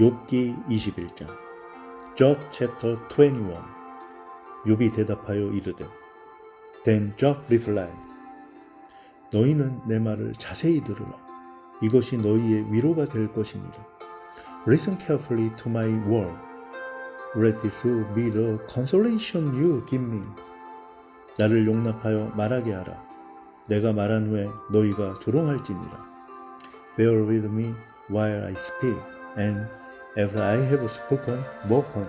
욥기 21장 Job chapter 21 욥이 대답하여 이르되 Then Job replied 너희는 내 말을 자세히 들으라 이것이 너희의 위로가 될 것이니라 Listen carefully to my word Let this be the consolation you give me 나를 용납하여 말하게 하라 내가 말한 후에 너희가 조롱할지니라 Bear with me while I speak and after I have spoken, on.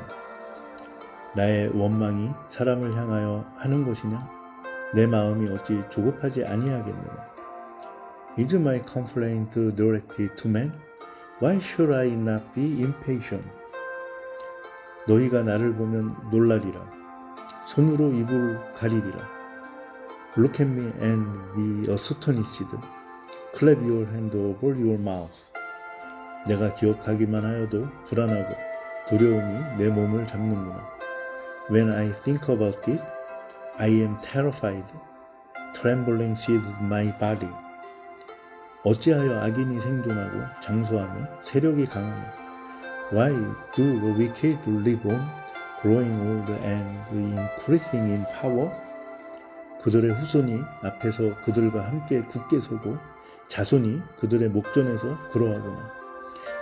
나의 원망이 사람을 향하여 하는 것이냐? 내 마음이 어찌 조급하지 아니하겠느냐? Is my complaint directed to man? Why should I not be impatient? 너희가 나를 보면 놀라리라. 손으로 입을 가리리라. Look at me and be astonished. Clap your hand over your mouth. 내가 기억하기만 하여도 불안하고 두려움이 내 몸을 잡는구나. When I think about it, I am terrified. Trembling seizes my body. 어찌하여 악인이 생존하고 장수하며 세력이 강하냐? Why do the wicked live on, growing old and increasing in power? 그들의 후손이 앞에서 그들과 함께 굳게 서고 자손이 그들의 목전에서 그러하구나.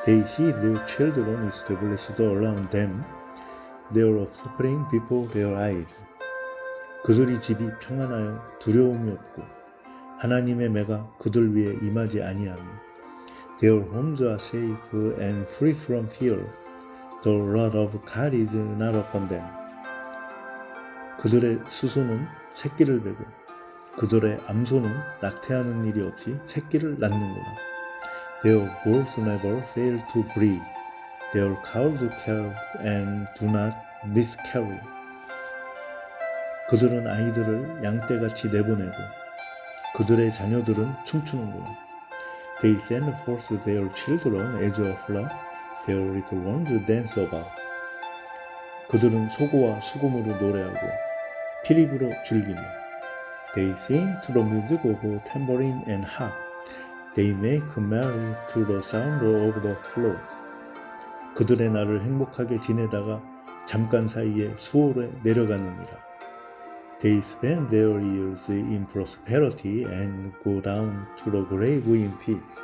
They see their children established around them. They are offspring before their eyes. 그들이 집이 평안하여 두려움이 없고 하나님의 매가 그들 위에 임하지 아니하며 Their homes are safe and free from fear. The wrath of God is not upon them. 그들의 수소는 새끼를 베고 그들의 암소는 낙태하는 일이 없이 새끼를 낳는구나. Their bulls never fail to breed. Their cows calve and do not miscarry. 그들은 아이들을 양떼같이 내보내고 그들의 자녀들은 춤추는구나. They send forth their children as a flock. Their little ones dance about. 그들은 소고와 수금으로 노래하고 피리부로 즐기며 They sing to the music of tambourine and harp. They make merry to the sound of the floor. 그들의 날을 행복하게 지내다가 잠깐 사이에 수월에 내려가느니라. They spend their years in prosperity and go down to the grave in peace.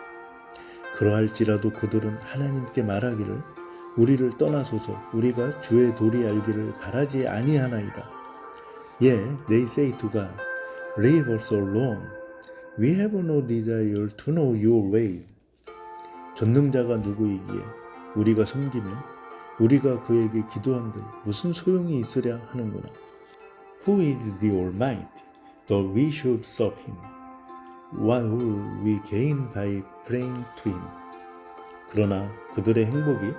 그러할지라도 그들은 하나님께 말하기를 우리를 떠나소서 우리가 주의 도리 알기를 바라지 아니하나이다. 예, they say to God, leave us alone. We have no desire to know your way. 전능자가 누구이기에 우리가 섬기면 우리가 그에게 기도한들 무슨 소용이 있으랴 하는구나. Who is the Almighty, that we should serve him? What will we gain by praying to him? 그러나 그들의 행복이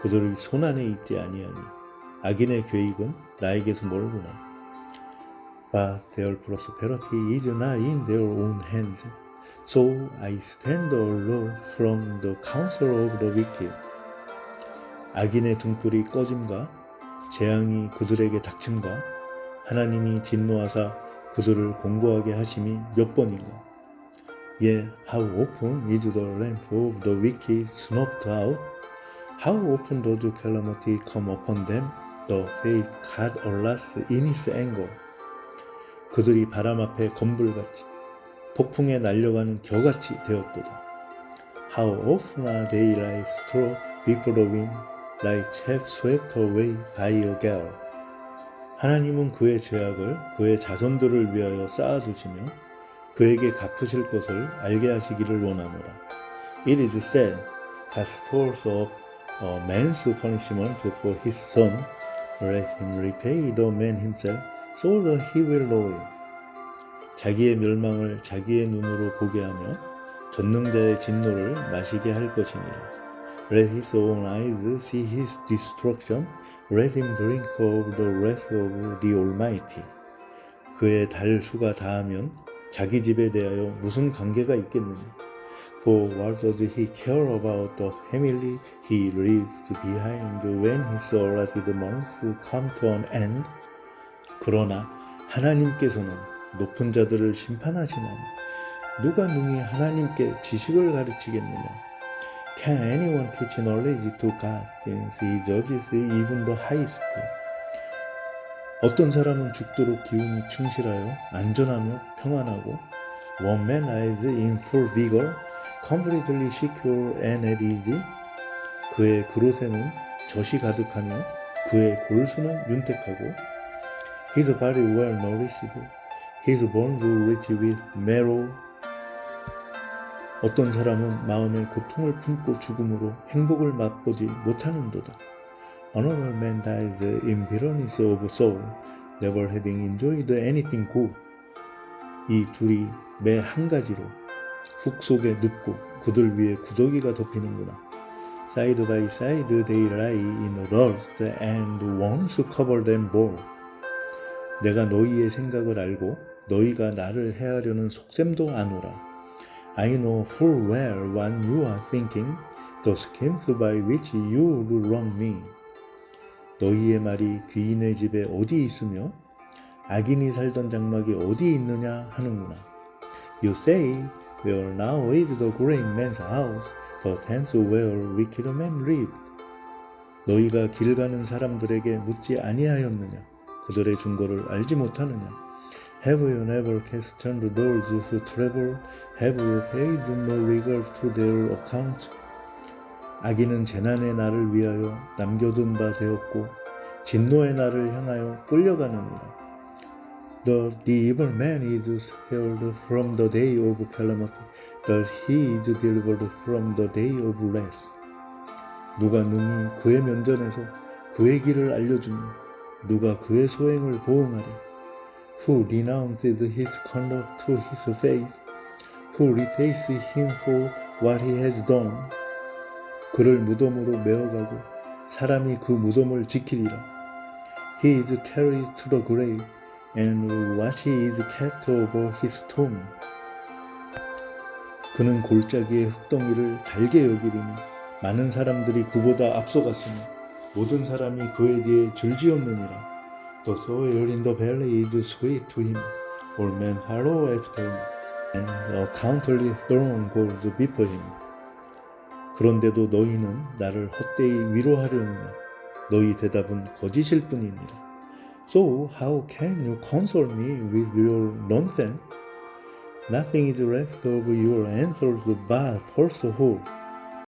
그들의 손안에 있지 아니하니 악인의 계획은 나에게서 멀구나. But their prosperity is not in their own hands. So I stand aloof from the counsel of the wicked. 악인의 등불이 꺼짐과 재앙이 그들에게 닥침과 하나님이 진노하사 그들을 공고하게 하심이 몇 번인가. 예, how often is the lamp of the wicked snuffed out? How often does calamity come upon them? The faith God alas in his anger. 그들이 바람 앞에 건불같이 폭풍에 날려가는 겨같이 되었도다. How often are they like straw before the wind, like chaff swept away by a gale. 하나님은 그의 죄악을 그의 자손들을 위하여 쌓아두시며 그에게 갚으실 것을 알게 하시기를 원하노라. It is said, God stores up a man's punishment for his son, let him repay the man himself, so that he will know it. 자기의 멸망을 자기의 눈으로 보게 하며 전능자의 진노를 마시게 할 것이니라. Let his own eyes see his destruction. Let him drink of the wrath of the Almighty. 그의 달 수가 다하면 자기 집에 대하여 무슨 관계가 있겠느냐? For what does he care about the family he leaves behind when his allotted months come to an end? 그러나 하나님께서는 높은 자들을 심판하시나니 누가 능히 하나님께 지식을 가르치겠느냐? Can anyone teach knowledge to God since he judges even the highest? 어떤 사람은 죽도록 기운이 충실하여 안전하며 평안하고 One man lies in full vigor, completely secure and at ease. 그의 그롯에는 젖이 가득하며 그의 골수는 윤택하고 His body well nourished, his bones rich with marrow. 어떤 사람은 마음의 고통을 품고 죽음으로 행복을 맛보지 못하는도다. Another man dies in bitterness of soul, never having enjoyed anything good. 이 둘이 매 한 가지로 흙 속에 눕고 그들 위에 구더기가 덮이는구나. Side by side they lie in rust and worms cover them both. 내가 너희의 생각을 알고 너희가 나를 해하려는 속셈도 아노라. I know full well what you are thinking, the schemes by which you wrong me. 너희의 말이 귀인의 집에 어디 있으며 악인이 살던 장막이 어디 있느냐 하는구나. You say, Where now is the great man's house, the tents where wicked men live. 너희가 길 가는 사람들에게 묻지 아니하였느냐? 그들의 증거를 알지 못하느냐? Have you never questioned those who travel? Have you paid no regard to their account? 악인은 재난의 날을 위하여 남겨둔 바 되었고 진노의 날을 향하여 끌려가느니라. The, the evil man is spared from the day of calamity, but he is delivered from the day of wrath. 누가 능히 그의 면전에서 그의 길을 알려주며 누가 그의 소행을 보응하리. Who renounces his conduct to his face, who repays him for what he has done. 그를 무덤으로 메어가고 사람이 그 무덤을 지키리라. He is carried to the grave, and what he is kept over his tomb. 그는 골짜기의 흙덩이를 달게 여기리니 많은 사람들이 그보다 앞서갔으며 모든 사람이 그에 대해 줄지었느니라. The soil in the valley is sweet to him, all men follow after him, and a countless throng goes before him. 그런데도 너희는 나를 헛되이 위로하려느냐? 너희 대답은 거짓일 뿐이니라. So how can you console me with your nonsense? Nothing is left of your answers but falsehood.